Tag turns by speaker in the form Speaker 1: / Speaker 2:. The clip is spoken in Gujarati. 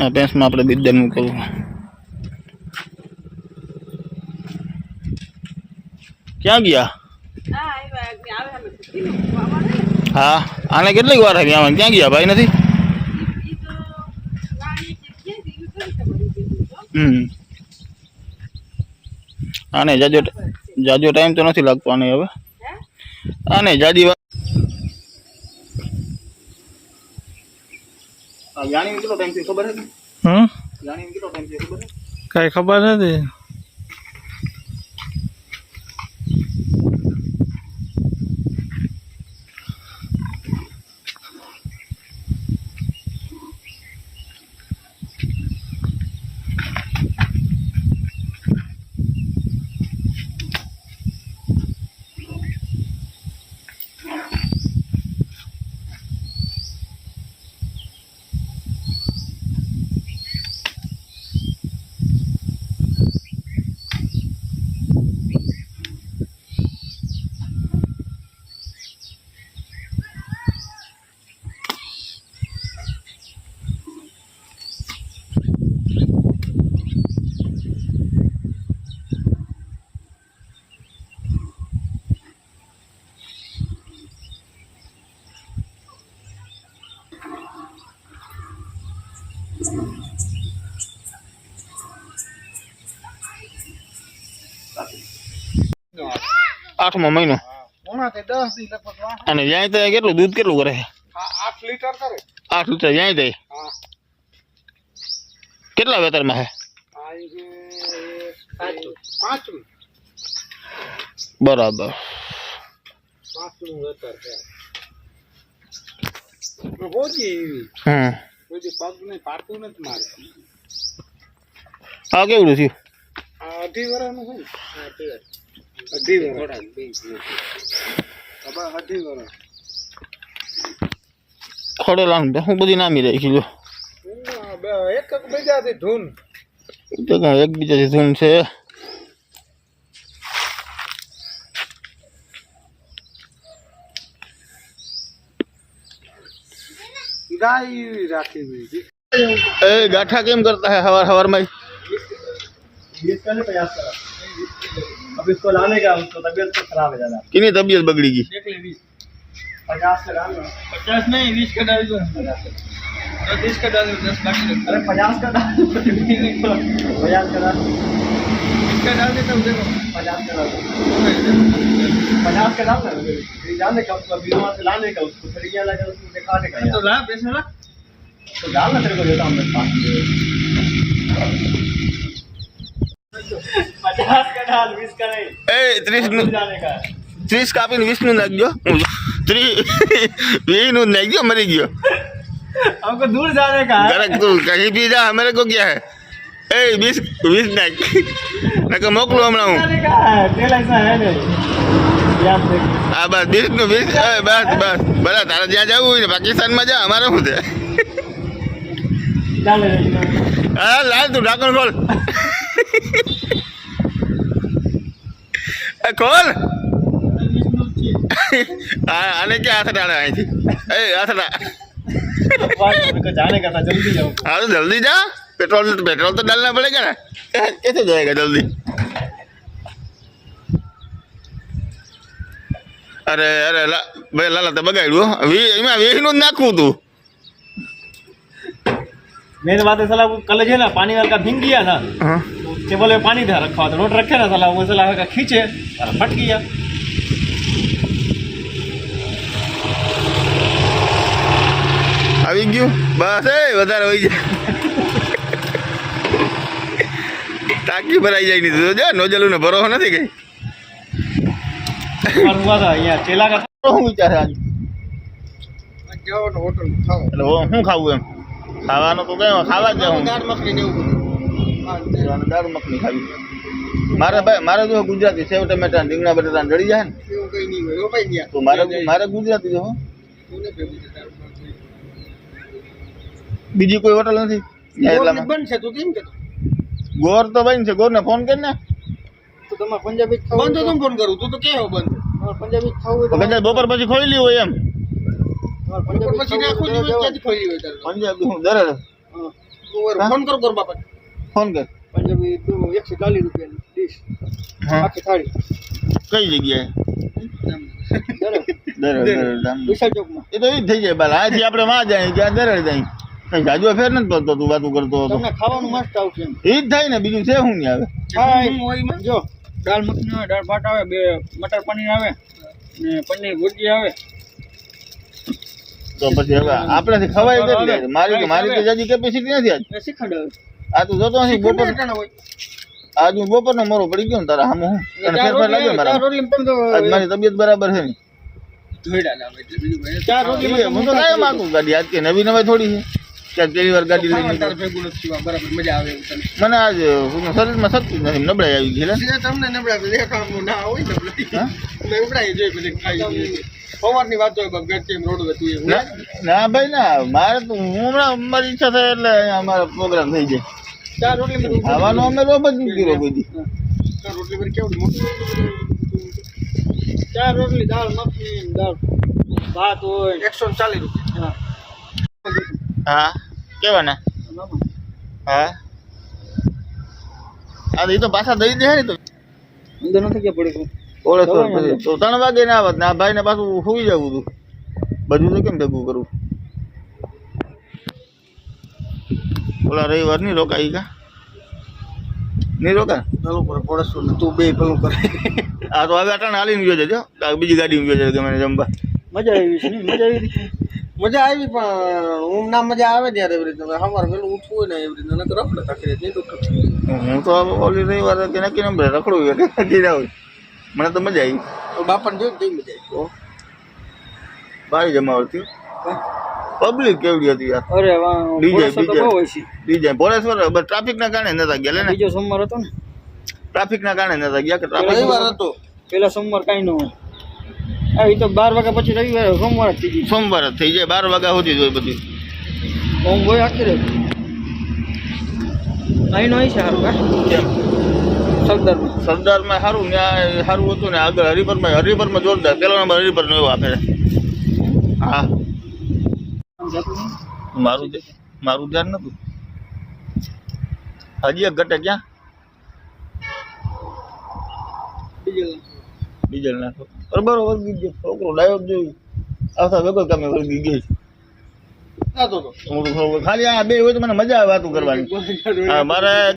Speaker 1: આ ભેંસમાં આપણે બિદ્દનનું કરવું ક્યાં ગયા? હા આને કેટલીક વાર આવી આમાં? ક્યાં ગયા? ભાઈ નથી? હમ. આને જાજો જાજો ટાઈમ તો નથી લાગતો આને હવે. આને જાજી જાણી કેટલો ટાઈમથી ખબર હતી
Speaker 2: હમ?
Speaker 1: જાણી કેટલો ટાઈમથી ખબર
Speaker 2: કઈ ખબર નથી.
Speaker 1: આઠમો મહિનો. અને જ્યાં તો કેટલું દૂધ કેટલું કરે?
Speaker 2: આઠ લીટર કરે.
Speaker 1: આઠ લીટર જ્યાં જાય કેટલા વેતરમાં હે?
Speaker 2: પાંચમું.
Speaker 1: બરાબર.
Speaker 2: પાંચમું વેતર છે. હોજી એવી.
Speaker 1: હમ.
Speaker 2: કોઈ પગ પાડતું નથી મારે.
Speaker 1: આ કેવડું થયું?
Speaker 2: આ અઢી વર્ષનું છે અઢી વર્ષ અઢી વર્ષ
Speaker 1: ખડેલા હું બધી નામી રાખી લો
Speaker 2: ઉના એક એક બીજાથી ધૂન.
Speaker 1: એકબીજાથી ધૂન છે.
Speaker 2: गाय राखी हुई
Speaker 1: थी। ए गाठा गेम करता है हवर हवर में?
Speaker 2: अब इसको लाने का उसको तबीयत तो खराब है ज़्यादा।
Speaker 1: कितनी तबीयत बगड़ेगी
Speaker 2: देख ले 50 का डाल 50 नहीं 20 का डाल दो। का डाल अरे 50 का डाल 50 का डाल इसका डाल देता हूँ देखो 50 का डाल तो ला पैसे ला। तो डाल ना तेरे को देता पचास का डाल बीस का नहीं।
Speaker 1: ए
Speaker 2: जाने का। हमको दूर जाने का
Speaker 1: गरक तू कहीं भी जा हमारे को क्या है? ए बीस बीस नाख मैं
Speaker 2: मोकलो हमारा हूँ तेल ऐसा है नहीं। ये आप देखिए
Speaker 1: આ બસ વીસ નું વીસ એ બસ બસ બરાબર તારે જ્યાં જવું હોય ને પાકિસ્તાનમાં જા અમારે શું છે
Speaker 2: डाल रही
Speaker 1: હા લાલ તું ઢાંકણ ખોલ એ ખોલ આ આને ક્યાં હાથ ડાળે અહીંથી એ હાથ ડા
Speaker 2: को जाने का था जल्दी जाओ
Speaker 1: हाँ तो जल्दी जा पेट्रोल पेट्रोल तो डालना पड़ेगा ना कैसे जाएगा जल्दी અરે અરે ભાઈ લાલા તો બગાડ્યું એમાં વેહીનું જ નાખવું તું.
Speaker 2: મેં વાત સલાહ કલે છે ને પાણી
Speaker 1: હલકા
Speaker 2: ભીંગી ગયા ના તે બોલે પાણી ધ્યાન રખવા તો નોટ રખે ને સલાહ. હું સલાહ વાળકા ખીચે ફટકી ગયા.
Speaker 1: આવી ગયું? બસ એ વધારે હોય જાય ટાંકી ભરાઈ જાય નહીં તો જો નોજલું ને ભરો નથી કઈ. મારે જો ગુજરાતી સેવ ટમેટા રીંગણા બટેટા ડળી જાય ને. મારે મારે ગુજરાતી જો બીજી કોઈ હોટલ નથી?
Speaker 2: બંધ છે તું કેમ કે
Speaker 1: ગોર તો બંધ છે. ગોરને ફોન કરી ને.
Speaker 2: તો તમારે પંજાબી ખાવું બંધ તો ફોન કરું? તું તો કે બંધ? પંજાબી ખાવું
Speaker 1: તો કદાચ બપોર પછી ખોલી હોય એમ.
Speaker 2: પંજાબી પછી આખો દિવસ ક્યાંથી ખોલી હોય તારે?
Speaker 1: પંજાબી હું દરે હા?
Speaker 2: ફોન કરો કર બાપા
Speaker 1: ફોન કર.
Speaker 2: પંજાબી એકસો ચાલીસ રૂપિયાની ડીશ
Speaker 1: હા.
Speaker 2: આખી થાળી.
Speaker 1: કઈ જગ્યાએ?
Speaker 2: વિશાલ ચોકમાં.
Speaker 1: એ તો એ થઈ જાય બાલા. આથી આપણે માં જાય ત્યાં દરેડ જાય. કઈ જાજુ ફેર નથી પડતો તું વાતું કરતો હતો
Speaker 2: તમને ખાવાનું મસ્ત આવશે
Speaker 1: એ જ થાય ને બીજું છે શું નહીં આવે
Speaker 2: જો. દાળ મખની આવે દાળ ભાત આવે બે મટર પનીર આવે ને પનીર ભુરજી આવે.
Speaker 1: તો પછી હવે આપણાથી ખવાય કેટલી મારી મારી તો જાજી કેપેસિટી નથી આજ.
Speaker 2: શીખવાડે
Speaker 1: આ તું જોતો નથી બપોર આજ હું બપોરનો મોરો પડી ગયો ને તારા હામું હું. તને ફેરફાર લાગે મારા આજ મારી તબિયત બરાબર છે ને
Speaker 2: ચાર રોટલી
Speaker 1: હું તો કાયમ આકું ગાડી આજ કે નવી નવી થોડી છે. ક્યાંક પહેલી વાર ગાડી લઈને નીકળું.
Speaker 2: ભેગું નથી બરાબર મજા આવે
Speaker 1: મને આજ શરીરમાં શક્તિ નથી નબળાઈ આવી ગઈ
Speaker 2: તમને નબળા દેખાવાનું ના હોય નબળાઈ
Speaker 1: હા?
Speaker 2: એટલે ઉભરાઈ ખાઈ જાય. સવારની વાત હોય બાપ રોડ હતું
Speaker 1: ના ના? ભાઈ ના મારે તો હું હમણાં મારી ઈચ્છા થાય એટલે અહીંયા અમારો પ્રોગ્રામ થઈ જાય.
Speaker 2: ચાર રોટલી બધું
Speaker 1: ખાવાનો અમે રોજ જ નથી બધી.
Speaker 2: ચાર રોટલી પર કેવું મોટી? ચાર રોટલી દાળ મખની દાળ. ભાત હોય. એકસો ચાલીસ રૂપિયા.
Speaker 1: હા. કેવાના? હા. હા તો એ તો પાછા દઈ દે ને તો.
Speaker 2: અંદર નથી કે પડી
Speaker 1: ઓળે તો તો ત્રણ વાગે ના આવત ને આ ભાઈને પાછું સુઈ જવું તું. બધું તો કેમ ભેગું કરું? ઓલા રવિવારની રોકાઈ કા? નહીં રોકા
Speaker 2: ભલું પર પડશું તું બે ભલું કરે.
Speaker 1: આ તો હવે અટાણે હાલીને ગયો છે જો. બીજી ગાડી ગયો છે ગમે જમવા.
Speaker 2: મજા આવી છે મજા આવી મજા આવી પણ ઊંઘ ના મજા આવે ત્યારે એવી રીતે. સવાર પેલું ઉઠવું હોય ને એવી રીતે. નકર રખડે કાકરી તે તો
Speaker 1: હું તો ઓલી રવિવાર કે નક્કી નંબર રખડું હોય કે નક્કી ના હોય. મને તો મજા આવી.
Speaker 2: બાપાને જોઈને કઈ મજા આવી.
Speaker 1: ભારી જમાવતી પબ્લિક કેવડી હતી યાર.
Speaker 2: અરે વાહ ડીજે
Speaker 1: ડીજે. ભોળેશ્વર બસ ટ્રાફિક ના કારણે નતા ગયા ને.
Speaker 2: બીજો સોમવાર હતો ને.
Speaker 1: ટ્રાફિક ના કારણે નતા ગયા કે ટ્રાફિક
Speaker 2: રવિવાર હતો. પેલા સોમવાર કાઈ ન હોય. હા એ તો બાર વાગ્યા પછી રવિવાર સોમવાર થઈ ગઈ
Speaker 1: સોમવાર જ થઈ જાય બાર વાગ્યા સુધી જ હોય બધી.
Speaker 2: ઓમ હોય આખી રહે અહીં છે સારું કા સરદારમાં.
Speaker 1: સરદારમાં સારું ન્યાય સારું હતું ને આગળ હરિપરમાં હરિપરમાં જોરદાર પેલો નંબર હરિપરનો એવો આપે હા. મારું મારું ધ્યાન નતું? હજી એક ઘટે ક્યાં? ડીઝલ નાખો. બરોબર વળગી ગયો. છોકરો ડાયો જોયું. આવતા વગર કામે વળગી ગઈ ખાલી આ બે હોય તો મને મજા આવે વાતું કરવાની. મારે